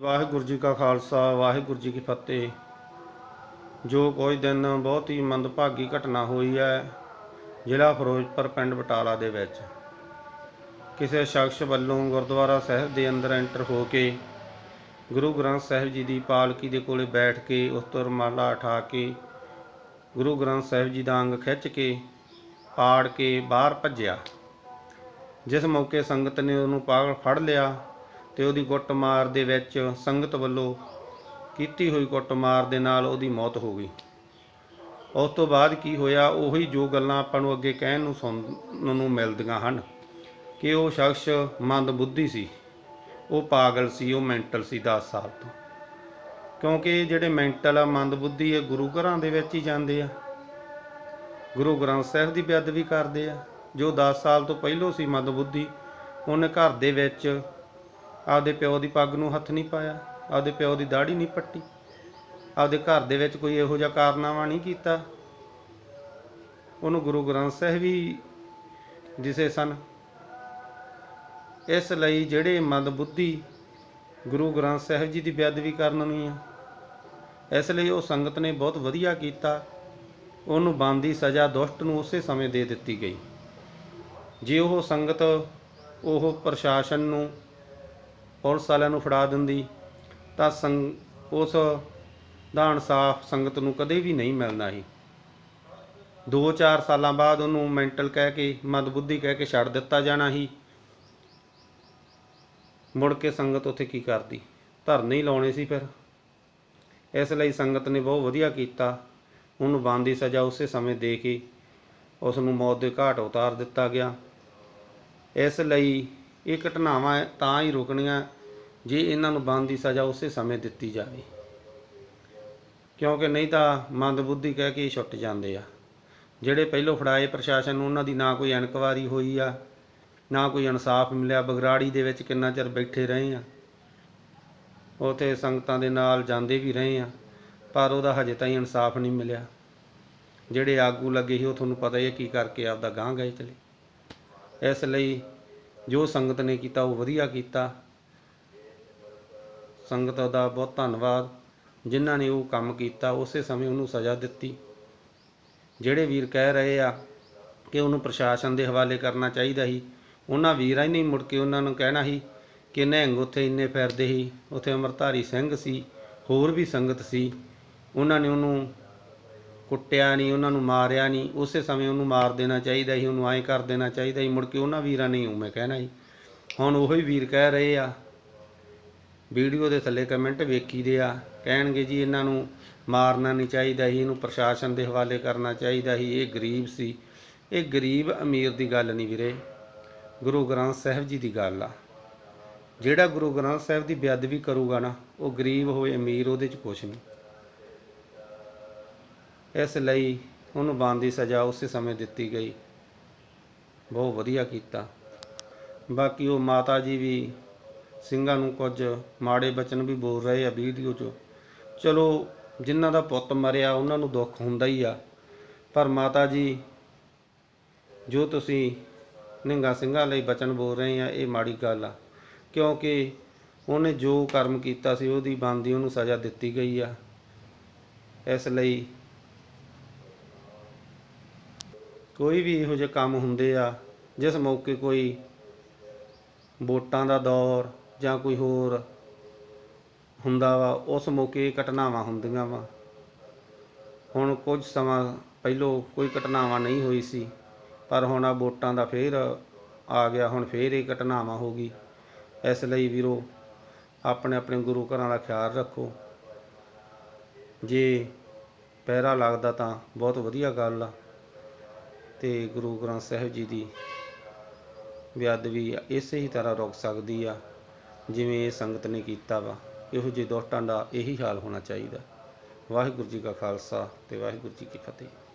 ਵਾਹਿਗੁਰੂ ਜੀ ਕਾ ਖਾਲਸਾ, ਵਾਹਿਗੁਰੂ ਜੀ ਕੀ ਫਤਿਹ। ਜੋ ਕੁਝ ਦਿਨ ਬਹੁਤ ਹੀ ਮੰਦਭਾਗੀ ਘਟਨਾ ਹੋਈ ਹੈ ਜ਼ਿਲ੍ਹਾ ਫਿਰੋਜ਼ਪੁਰ, ਪਿੰਡ ਬਟਾਲਾ ਦੇ ਵਿੱਚ। ਕਿਸੇ ਸ਼ਖਸ ਵੱਲੋਂ ਗੁਰਦੁਆਰਾ ਸਾਹਿਬ ਦੇ ਅੰਦਰ ਐਂਟਰ ਹੋ ਕੇ ਗੁਰੂ ਗ੍ਰੰਥ ਸਾਹਿਬ ਜੀ ਦੀ ਪਾਲਕੀ ਦੇ ਕੋਲੇ ਬੈਠ ਕੇ ਉਸ ਤੋਂ ਰਮਾਲਾ ਉਠਾ ਕੇ ਗੁਰੂ ਗ੍ਰੰਥ ਸਾਹਿਬ ਜੀ ਦਾ ਅੰਗ ਖਿੱਚ ਕੇ, ਪਾੜ ਕੇ ਬਾਹਰ ਭੱਜਿਆ। ਜਿਸ ਮੌਕੇ ਸੰਗਤ ਨੇ ਉਹਨੂੰ ਪਾਗਲ ਫੜ ਲਿਆ ਤੇ ਉਹਦੀ ਕੁੱਟਮਾਰ ਦੇ ਵਿੱਚ ਸੰਗਤ ਵੱਲੋਂ ਕੀਤੀ ਹੋਈ ਕੁੱਟਮਾਰ ਦੇ ਨਾਲ ਉਹਦੀ ਮੌਤ ਹੋ ਗਈ। ਉਸ ਤੋਂ ਬਾਅਦ ਕੀ ਹੋਇਆ, ਉਹੀ ਜੋ ਗੱਲਾਂ ਆਪਾਂ ਨੂੰ ਅੱਗੇ ਕਹਿਣ ਨੂੰ ਸੁਣਨ ਨੂੰ ਮਿਲਦੀਆਂ ਹਨ ਕਿ ਉਹ ਸ਼ਖਸ ਮੰਦ ਬੁੱਧੀ ਸੀ। ਉਹ ਪਾਗਲ ਸੀ, ਉਹ ਮੈਂਟਲ ਸੀ 10 ਸਾਲ ਤੋਂ। ਕਿਉਂਕਿ ਜਿਹੜੇ ਮੈਂਟਲ ਆ, ਮੰਦ ਬੁੱਧੀ ਆ ਗੁਰੂ ਘਰਾਂ ਦੇ ਵਿੱਚ ਹੀ ਜਾਂਦੇ ਆ। ਗੁਰੂ ਗ੍ਰੰਥ ਸਾਹਿਬ ਦੀ ਬੇਅਦਬੀ ਕਰਦੇ ਆ। ਜੋ 10 ਸਾਲ ਤੋਂ ਪਹਿਲੋਂ ਸੀ ਮੰਦ ਬੁੱਧੀ, ਉਹਨੇ ਘਰ ਦੇ ਵਿੱਚ ਆਪਦੇ ਪਿਓ ਦੀ ਪੱਗ ਨੂੰ ਹੱਥ ਨਹੀਂ ਪਾਇਆ, ਆਪਦੇ ਪਿਓ ਦੀ ਦਾੜੀ ਨਹੀਂ ਪੱਟੀ, ਆਪਦੇ ਘਰ ਦੇ ਵਿੱਚ ਕੋਈ ਇਹੋ ਜਿਹਾ ਕਾਰਨਾਮਾ ਨਹੀਂ ਕੀਤਾ। ਉਹਨੂੰ ਗੁਰੂ ਗ੍ਰੰਥ ਸਾਹਿਬ ਵੀ ਦਿਸੇ ਸਨ। ਇਸ ਲਈ ਜਿਹੜੇ ਮੰਦਬੁੱਧੀ ਗੁਰੂ ਗ੍ਰੰਥ ਸਾਹਿਬ ਜੀ ਦੀ ਬੇਅਦਬੀ ਕਰਨ ਨਹੀਂ ਆ ਇਸ ਲਈ ਉਹ ਸੰਗਤ ਨੇ ਬਹੁਤ ਵਧੀਆ ਕੀਤਾ। ਉਹਨੂੰ ਬੰਦੀ ਸਜ਼ਾ ਦੁਸ਼ਟ ਨੂੰ ਉਸੇ ਸਮੇਂ ਦੇ ਦਿੱਤੀ ਗਈ। ਜੇ ਉਹ ਸੰਗਤ ਉਹ ਪ੍ਰਸ਼ਾਸਨ ਨੂੰ ਪੁਲਿਸ ਵਾਲਿਆਂ ਨੂੰ ਫੜਾ ਦਿੰਦੀ, ਤਾਂ ਸੰਗ, ਉਸ ਦਾ ਇਨਸਾਫ ਸੰਗਤ ਨੂੰ ਕਦੇ ਵੀ ਨਹੀਂ ਮਿਲਣਾ ਸੀ। 2-4 ਸਾਲਾਂ ਬਾਅਦ ਉਹਨੂੰ ਮੈਂਟਲ ਕਹਿ ਕੇ, ਮਦਬੁੱਧੀ ਕਹਿ ਕੇ ਛੱਡ ਦਿੱਤਾ ਜਾਣਾ ਸੀ। ਮੁੜ ਕੇ ਸੰਗਤ ਉੱਥੇ ਕੀ ਕਰਦੀ? ਧਰਨੇ ਹੀ ਲਾਉਣੇ ਸੀ ਫਿਰ। ਇਸ ਲਈ ਸੰਗਤ ਨੇ ਬਹੁਤ ਵਧੀਆ ਕੀਤਾ। ਉਹਨੂੰ ਬੰਦੀ ਸਜ਼ਾ ਉਸੇ ਸਮੇਂ ਦੇ ਕੇ ਉਸ ਨੂੰ ਮੌਤ ਦੇ ਘਾਟ ਉਤਾਰ ਦਿੱਤਾ ਗਿਆ। ਇਸ ਲਈ ਇਹ ਘਟਨਾਵਾਂ ਤਾਂ ਹੀ ਰੁਕਣੀਆਂ ਜੇ ਇਹਨਾਂ ਨੂੰ ਬੰਦ ਦੀ ਸਜ਼ਾ ਉਸੇ ਸਮੇਂ ਦਿੱਤੀ ਜਾਵੇ। ਕਿਉਂਕਿ ਨਹੀਂ ਤਾਂ ਮੰਦਬੁੱਧੀ ਕਹਿ ਕੇ ਛੁੱਟ ਜਾਂਦੇ ਆ। ਜਿਹੜੇ ਪਹਿਲੋਂ ਫੜਾਏ ਪ੍ਰਸ਼ਾਸਨ ਨੂੰ, ਉਹਨਾਂ ਦੀ ਨਾ ਕੋਈ ਇਨਕੁਆਰੀ ਹੋਈ ਆ, ਨਾ ਕੋਈ ਇਨਸਾਫ ਮਿਲਿਆ। ਬਗਰਾੜੀ ਦੇ ਵਿੱਚ ਕਿੰਨਾ ਚਿਰ ਬੈਠੇ ਰਹੇ ਆ। ਉਥੇ ਸੰਗਤਾਂ ਦੇ ਨਾਲ ਜਾਂਦੇ ਵੀ ਰਹੇ ਆ, ਪਰ ਉਹਦਾ ਹਜੇ ਤਾਈਂ ਇਨਸਾਫ ਨਹੀਂ ਮਿਲਿਆ। ਜਿਹੜੇ ਆਗੂ ਲੱਗੇ ਸੀ, ਉਹ ਤੁਹਾਨੂੰ ਪਤਾ ਹੀ ਹੈ ਕੀ ਕਰਕੇ ਆਪਦਾ ਗਾਂਹ ਗਏ ਚਲੇ। ਇਸ ਲਈ ਜੋ ਸੰਗਤ ਨੇ ਕੀਤਾ, ਉਹ ਵਧੀਆ ਕੀਤਾ। ਸੰਗਤ ਦਾ ਬਹੁਤ ਧੰਨਵਾਦ। ਜਿਨ੍ਹਾਂ ਨੇ ਉਹ ਕੰਮ ਕੀਤਾ, ਉਸੇ ਸਮੇਂ ਉਹਨੂੰ ਸਜ਼ਾ ਦਿੱਤੀ। ਜਿਹੜੇ ਵੀਰ ਕਹਿ ਰਹੇ ਆ ਕਿ ਉਹਨੂੰ ਪ੍ਰਸ਼ਾਸਨ ਦੇ ਹਵਾਲੇ ਕਰਨਾ ਚਾਹੀਦਾ ਸੀ, ਉਹਨਾਂ ਵੀਰਾਂ ਹੀ ਨਹੀਂ ਮੁੜ ਕੇ ਉਹਨਾਂ ਨੂੰ ਕਹਿਣਾ ਸੀ ਕਿ ਨਹਿੰਗ ਉੱਥੇ ਇੰਨੇ ਫਿਰਦੇ ਸੀ, ਉੱਥੇ ਅਮਰਧਾਰੀ ਸਿੰਘ ਸੀ, ਹੋਰ ਵੀ ਸੰਗਤ ਸੀ। ਉਹਨਾਂ ਨੇ ਉਹਨੂੰ ਕੁੱਟਿਆ ਨਹੀਂ, ਉਹਨਾਂ ਨੂੰ ਮਾਰਿਆ ਨਹੀਂ। ਉਸੇ ਸਮੇਂ ਉਹਨੂੰ ਮਾਰ ਦੇਣਾ ਚਾਹੀਦਾ ਸੀ, ਉਹਨੂੰ ਐਂ ਕਰ ਦੇਣਾ ਚਾਹੀਦਾ ਸੀ। ਮੁੜ ਕੇ ਉਹਨਾਂ ਵੀਰਾਂ ਨੇ ਉਵੇਂ ਕਹਿਣਾ ਸੀ। ਹੁਣ ਉਹੀ ਵੀਰ ਕਹਿ ਰਹੇ ਆ ਵੀਡੀਓ ਦੇ ਥੱਲੇ ਕਮੈਂਟ ਵੇਖੀਦੇ ਆ। ਕਹਿਣਗੇ ਜੀ ਇਹਨਾਂ ਨੂੰ ਮਾਰਨਾ ਨਹੀਂ ਚਾਹੀਦਾ ਸੀ, ਇਹਨੂੰ ਪ੍ਰਸ਼ਾਸਨ ਦੇ ਹਵਾਲੇ ਕਰਨਾ ਚਾਹੀਦਾ ਸੀ। ਇਹ ਗਰੀਬ ਸੀ। ਇਹ ਗਰੀਬ ਅਮੀਰ ਦੀ ਗੱਲ ਨਹੀਂ ਵੀਰੇ। ਗੁਰੂ ਗ੍ਰੰਥ ਸਾਹਿਬ ਜੀ ਦੀ ਗੱਲ ਆ। ਜਿਹੜਾ ਗੁਰੂ ਗ੍ਰੰਥ ਸਾਹਿਬ ਦੀ ਬੇਅਦਬੀ ਕਰੂਗਾ ਨਾ, ਉਹ ਗਰੀਬ ਹੋਵੇ, ਅਮੀਰ, ਉਹਦੇ 'ਚ ਕੁਛ ਨਹੀਂ। ਇਸ ਲਈ ਉਹਨੂੰ ਬੰਦ ਦੀ ਸਜ਼ਾ ਉਸੇ ਸਮੇਂ ਦਿੱਤੀ ਗਈ। ਬਹੁਤ ਵਧੀਆ ਕੀਤਾ। ਬਾਕੀ ਉਹ ਮਾਤਾ ਜੀ ਵੀ ਸਿੰਘਾਂ ਨੂੰ ਕੁਝ, ਮਾੜੇ ਬਚਨ ਵੀ ਬੋਲ ਰਹੇ ਆ ਵੀਡੀਓ 'ਚ। ਚਲੋ, ਜਿਨ੍ਹਾਂ ਦਾ ਪੁੱਤ ਮਰਿਆ, ਉਹਨਾਂ ਨੂੰ ਦੁੱਖ ਹੁੰਦਾ ਹੀ ਆ। ਪਰ ਮਾਤਾ ਜੀ, ਜੋ ਤੁਸੀਂ ਨਿੰਗਾ ਸਿੰਘਾਂ ਲਈ ਬਚਨ ਬੋਲ ਰਹੇ ਆ, ਇਹ ਮਾੜੀ ਗੱਲ ਆ। ਕਿਉਂਕਿ ਉਹਨੇ ਜੋ ਕਰਮ ਕੀਤਾ ਸੀ, ਉਹਦੀ ਬੰਦੀ ਉਹਨੂੰ ਸਜ਼ਾ ਦਿੱਤੀ ਗਈ ਆ। ਇਸ ਲਈ ਕੋਈ ਵੀ ਇਹੋ ਜਿਹੇ ਕੰਮ ਹੁੰਦੇ ਆ, ਜਿਸ ਮੌਕੇ ਕੋਈ ਵੋਟਾਂ ਦਾ ਦੌਰ ਜਾਂ ਕੋਈ ਹੋਰ ਹੁੰਦਾ ਵਾ, ਉਸ ਮੌਕੇ ਇਹ ਘਟਨਾਵਾਂ ਹੁੰਦੀਆਂ ਵਾ। ਹੁਣ ਕੁਝ ਸਮਾਂ ਪਹਿਲੋਂ ਕੋਈ ਘਟਨਾਵਾਂ ਨਹੀਂ ਹੋਈ ਸੀ, ਪਰ ਹੁਣ ਆ ਵੋਟਾਂ ਦਾ ਫੇਰ ਆ ਗਿਆ, ਹੁਣ ਫੇਰ ਇਹ ਘਟਨਾਵਾਂ ਹੋ ਗਈ। ਇਸ ਲਈ ਵੀਰੋ, ਆਪਣੇ ਆਪਣੇ ਗੁਰੂ ਘਰਾਂ ਦਾ ਖਿਆਲ ਰੱਖੋ। ਜੇ ਪਹਿਰਾ ਲੱਗਦਾ ਤਾਂ ਬਹੁਤ ਵਧੀਆ ਗੱਲ ਆ। ਤੇ ਗੁਰੂ ਗ੍ਰੰਥ ਸਾਹਿਬ ਜੀ ਦੀ ਵਿਅਦ ਵੀ ਇਸੇ ਹੀ ਤਰ੍ਹਾਂ ਰੁਕ ਸਕਦੀ ਆ। ਜਿਵੇਂ ਇਹ ਸੰਗਤ ਨੇ ਕੀਤਾ ਵਾ, ਇਹੋ ਜਿਹੇ ਦੁਸ਼ਟਾਂ ਦਾ ਇਹੀ ਹਾਲ ਹੋਣਾ ਚਾਹੀਦਾ। ਵਾਹਿਗੁਰੂ ਜੀ ਕਾ ਖਾਲਸਾ ਤੇ ਵਾਹਿਗੁਰੂ ਜੀ ਕੀ ਫਤਿਹ।